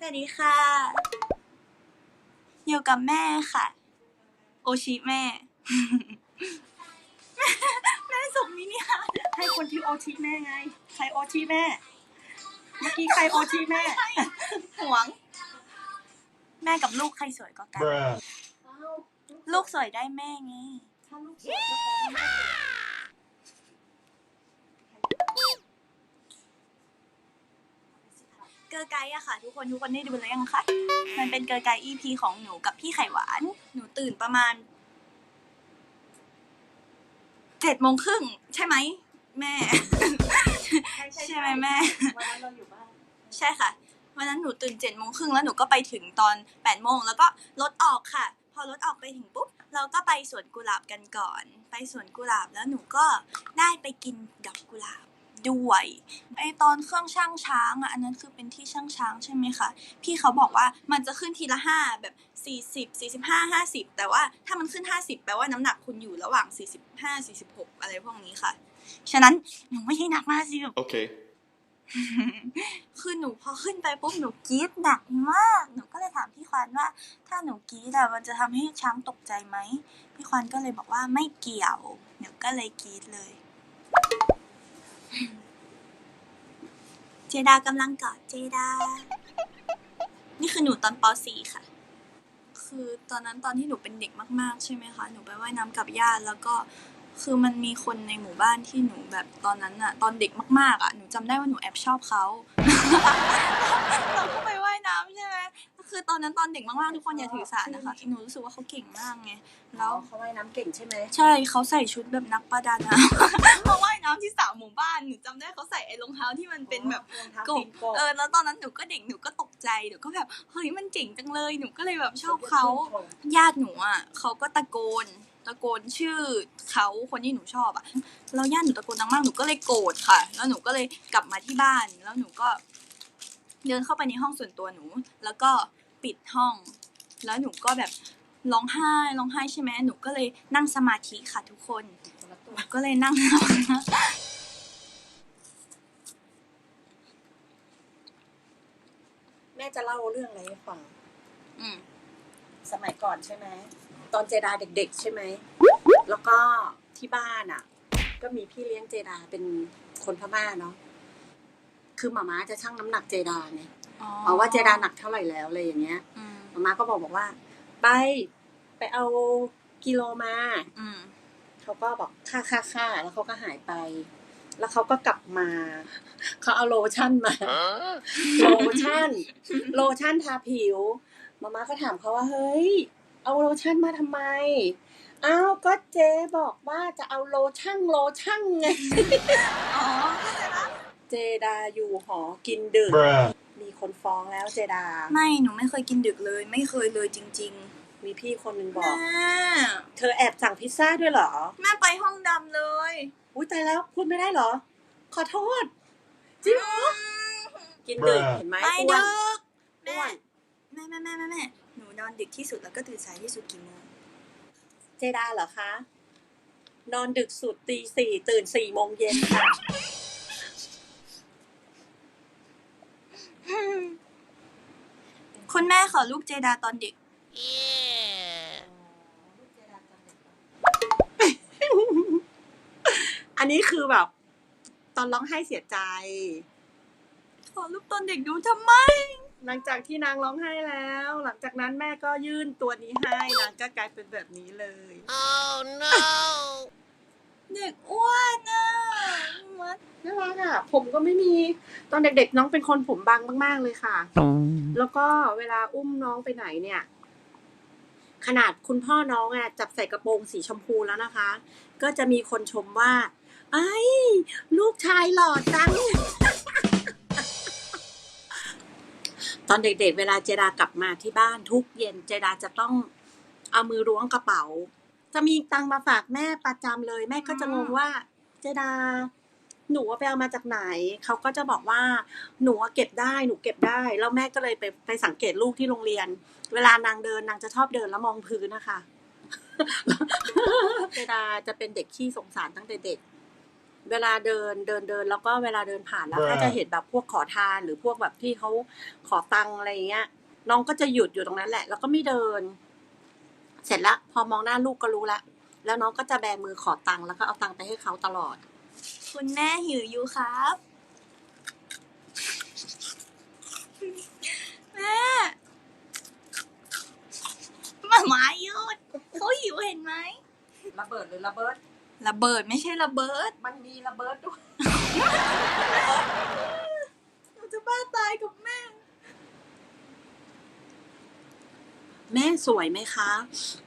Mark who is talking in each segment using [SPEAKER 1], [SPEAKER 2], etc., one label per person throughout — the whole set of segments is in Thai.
[SPEAKER 1] สวัสดีค่ะ อยู่กับแม่ค่ะ โอชิแม่ แม่ส่งมินิฮาร์ท
[SPEAKER 2] ให้คนที่โอทีแม่ไง ใครโอทีแม่ เมื่อกี้ใครโอทีแม่
[SPEAKER 1] ห่วง แม่กับลูกใครสวยกว่ากัน
[SPEAKER 3] Bruh.
[SPEAKER 1] ลูกสวยได้แม่ไง
[SPEAKER 2] ถ้าลูกสวยก็ขอให้แม่สวย
[SPEAKER 1] เกอร์ไกด์อะค่ะ ทุกคนทุกคนได้ดูแล้วยังคะมันเป็นเกอร์ไกด์ EP ของหนูกับพี่ไข่หวาน หนูตื่นประมาณเจ็ดโมงครึ่งใช่ไหมแม่ ใช่ไหมแม่
[SPEAKER 2] วันนั้นเราอยู่บ้าน
[SPEAKER 1] ใช่ค่ะวันนั้นหนูตื่นเจ็ดโมงครึ่งแล้วหนูก็ไปถึงตอนแปดโมงแล้วก็รถออกค่ะ พอรถออกไปถึงปุ๊บเราก็ไปสวนกุหลาบกันก่อน ไปสวนกุหลาบแล้วหนูก็ได้ไปกินดอกกุหลาบ ด้วยไอตอนเครื่องช่างช้างอะอันนั้นคือเป็นที่ช่างช้างใช่ไหมคะพี่เขาบอกว่ามันจะขึ้นทีละห้าแบบสี่สิบสี่สิบห้าห้าสิบแต่ว่าถ้ามันขึ้นห้าสิบแปลว่าน้ำหนักคุณอยู่ระหว่างสี่สิบห้าสี่สิบหกอะไรพวกนี้ค่ะ ฉะนั้นหนูไม่ใช่หนักมากสิ
[SPEAKER 3] Okay.
[SPEAKER 1] คือหนูพอขึ้นไปปุ๊บหนูกรี๊ดหนักมาก หนูก็เลยถามพี่ควันว่า ถ้าหนูกรี๊ดอะมันจะทำให้ช้างตกใจไหมพี่ควันก็เลยบอกว่าไม่เกี่ยวหนูก็เลยกรี๊ดเลย เจ ดากำลังกอดเจดา นี่คือหนูตอนป .4 ค่ะ คือตอนนั้นตอนที่หนูเป็นเด็กมาก ๆ ใช่ไหมคะ หนูไปว่ายน้ำกับญาติแล้วก็คือมันมีคนในหมู่บ้านที่หนูแบบตอนนั้นอะตอนเด็กมากๆอะหนูจำได้ว่าหนูแอบชอบเขา เราก็ไปว่ายน้ำใช่ไหม คือตอนนั้นตอนเด็กมากๆทุกคนอย่าถือสานะคะหนูรู้สึกว่าเขาเก่งมากไง
[SPEAKER 2] แล้
[SPEAKER 1] แล้วว
[SPEAKER 2] เขาว่ายน้ำเก่งใช่ไหม
[SPEAKER 1] ใช่เขาใส่ชุดแบบนักประดาน้ำมาว่ายน้ำที่สระหมู่บ้านหนูจำได้เขาใส่ไอ้รองเท้าที่มันเป็นแบบ
[SPEAKER 2] รองเท้ากตี
[SPEAKER 1] บ
[SPEAKER 2] นกบ
[SPEAKER 1] เออแล้วตอนนั้นหนูก็เด็กหนูก็ตกใจหนูก็แบบเฮ้ยมันเจ๋งจังเลยหนูก็เลยแบบชอบเขาญาติหนูอะเขาก็ตะโกนตะโกนชื่อเขาคนที่หนูชอบอะแล้วญาติหนูตะโกนดังมากหนูก็เลยโกรธค่ะ แล้วหนูก็เลยกลับมาที่บ้าน แล้วหนูก็เดินเข้าไปในห้องส่วนตัวหนู แล้วก็ ปิดห้อง แล้วหนูก็แบบร้องไห้ร้องไห้ใช่ไหมหนูก็เลยนั่งสมาธิค่ะทุกคนหนูก็เลยนั่ง
[SPEAKER 2] แม่จะเล่าเรื่องอะไรให้ฟัง
[SPEAKER 1] อืม
[SPEAKER 2] สมัยก่อนใช่ไหมตอนเจดาเด็ก ๆ ใช่ไหมแล้วก็ที่บ้านอะ ก็มีพี่เลี้ยงเจดาเป็นคนพม่าเนาะคือหมาม้าจะชั่งน้ำหนักเจดาไงเอา ว่าเจดาหนักเท่าไหร่แล้วอะไรอย่างเงี้ย
[SPEAKER 1] อืม
[SPEAKER 2] หมาม้าก็บอกบอกว่า ไปไปเอากิโลมา
[SPEAKER 1] อืม
[SPEAKER 2] เขาก็บอกค่าค่าค่าแล้วเขาก็หายไป แล้วเขาก็กลับมา เขาเอาโลชั่นมา โลชั่น โลชั่นทาผิว มาม่าก็ถามเขาว่าเฮ้ย เอาโลชั่นมาทำไมอ้าวก็เจ๊บอกว่าจะเอาโลชั่นโลชั่นไง
[SPEAKER 1] อ๋อ
[SPEAKER 2] เจดาอยู่หอกินดึก
[SPEAKER 3] Bruh.
[SPEAKER 2] มีคน ฟ้องแล้วเจดา
[SPEAKER 1] ไม่หนูไม่เคยกินดึกเลย ไม่เคยเลยจริง
[SPEAKER 2] มีพี่คนหนึ่ง
[SPEAKER 1] ๆ
[SPEAKER 2] บอก
[SPEAKER 1] แม่
[SPEAKER 2] เธอแอบสั่งพิซซ่าด้วยเหรอ
[SPEAKER 1] แม่ไปห้องดำเลย
[SPEAKER 2] อุ้ยตายแล้วพูดไม่ได้เหรอ ขอโทษจริงเหรอกินดึก
[SPEAKER 3] Bruh
[SPEAKER 2] เห็นไหม
[SPEAKER 1] ไม่
[SPEAKER 2] อ้ว
[SPEAKER 1] ดึ
[SPEAKER 2] น
[SPEAKER 1] กแม่
[SPEAKER 2] อ้วน
[SPEAKER 1] แม่แม่แม่แม่แม่หนูนอนดึกที่สุดแล้วก็ตื่นสายที่สุดกี่โมง
[SPEAKER 2] เจดาเหรอคะ นอนดึกสุดตีสี่ตื่นสี่โมงเย็นค่ะ
[SPEAKER 1] คุณแม่ขอลูกเจดาตอนเด็ก
[SPEAKER 2] อันนี้คือแบบ ตอนร้องไห้เสียใจ
[SPEAKER 1] ขอลูกตอนเด็กดูทำไม
[SPEAKER 2] หลังจากที่นางร้องไห้แล้ว หลังจากนั้นแม่ก็ยื่นตัวนี้ให้นางก็กลายเป็นแบบนี้เลย
[SPEAKER 1] เด็กอ้วนอะ มัด
[SPEAKER 2] น่ารักอะผมก็ไม่มีตอนเด็กๆ น้องเป็นคนผมบางมาก ๆ เลยค่ะ แล้วก็เวลาอุ้มน้องไปไหนเนี่ย ขนาดคุณพ่อน้องอะจับใส่กระโปรงสีชมพูแล้วนะคะ ก็จะมีคนชมว่า ไอ้ยลูกชายหล่อจังตอนเด็กๆ เวลาเจดากลับมาที่บ้านทุกเย็นเจดาจะต้องเอามือล้วงกระเป๋า จะมีตังค์มาฝากแม่ประจำเลย แม่ก็จะงงว่า เจดา หนูเอาไปเอามาจากไหน เขาก็จะบอกว่าหนูเอาเก็บได้หนูเก็บได้ แล้วแม่ก็เลยไปไปสังเกตลูกที่โรงเรียน เวลานางเดินนางจะชอบเดินแล้วมองพื้นนะคะเจดาจะเป็นเด็กขี้สงสารตั้งแต่เด็ก เวลาเดินเดินเดินแล้วก็เวลาเดินผ่านแล้ว
[SPEAKER 3] Bruh
[SPEAKER 2] ก็จะเห็นแบบพวกขอทานหรือพวกแบบที่เขาขอตังค์อะไรอย่างเงี้ย น้องก็จะหยุดอยู่ตรงนั้นแหละ แล้วก็ไม่เดิน เสร็จละพอมองหน้าลูกก็รู้ละแล้วน้องก็จะแบมือขอตังค์แล้วก็เอาตังค์ไปให้เขาตลอด
[SPEAKER 1] คุณแม่หิวอยู่ครับ แม่หมาหมาหยุดเขาหิวเห็นไหม
[SPEAKER 2] ระเบิดหรือระเบิด
[SPEAKER 1] ระเบิดไม่ใช่ระเบิด
[SPEAKER 2] มันมีระเบิดด้วย
[SPEAKER 1] หนูจะบ้าตายกับแม่
[SPEAKER 2] แม่สวยไหมคะ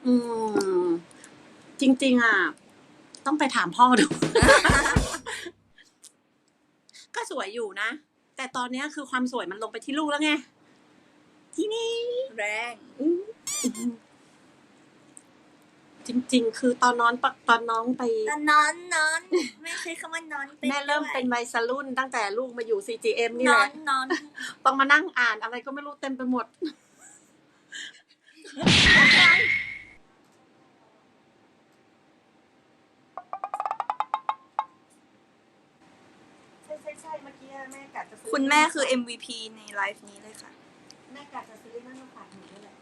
[SPEAKER 2] อืม จริง ๆ อะ ต้องไปถามพ่อดูก็ สวยอยู่นะ แต่ตอนเนี้ยคือความสวยมันลงไปที่ลูกแล้วไง ที่นี่
[SPEAKER 1] แรง
[SPEAKER 2] อืมจริง ๆ คือตอนนอนปะตอนน้องไป
[SPEAKER 1] แต่นอนนอน ไม่ใช่คำว่านอนเป็น
[SPEAKER 2] แม่เริ่ม
[SPEAKER 1] ด้วย
[SPEAKER 2] เป็นวัยรุ่นตั้งแต่ลูกมาอยู่ CGM นี่
[SPEAKER 1] น
[SPEAKER 2] แห
[SPEAKER 1] อ
[SPEAKER 2] ละ
[SPEAKER 1] นนอน
[SPEAKER 2] ต้องมานั่งอ่านอะไรก็ไม่รู้เต็มไปหมด ใช่ใช่ใช่เมื่อกี้แม่กะจะซื้อ
[SPEAKER 1] คุณแม่คือ MVP ในไลฟ์นี้เลยค่ะ
[SPEAKER 2] แม่กะจะซื้อนั่นมาฝากหนูด้วยแหละ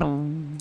[SPEAKER 3] Dong.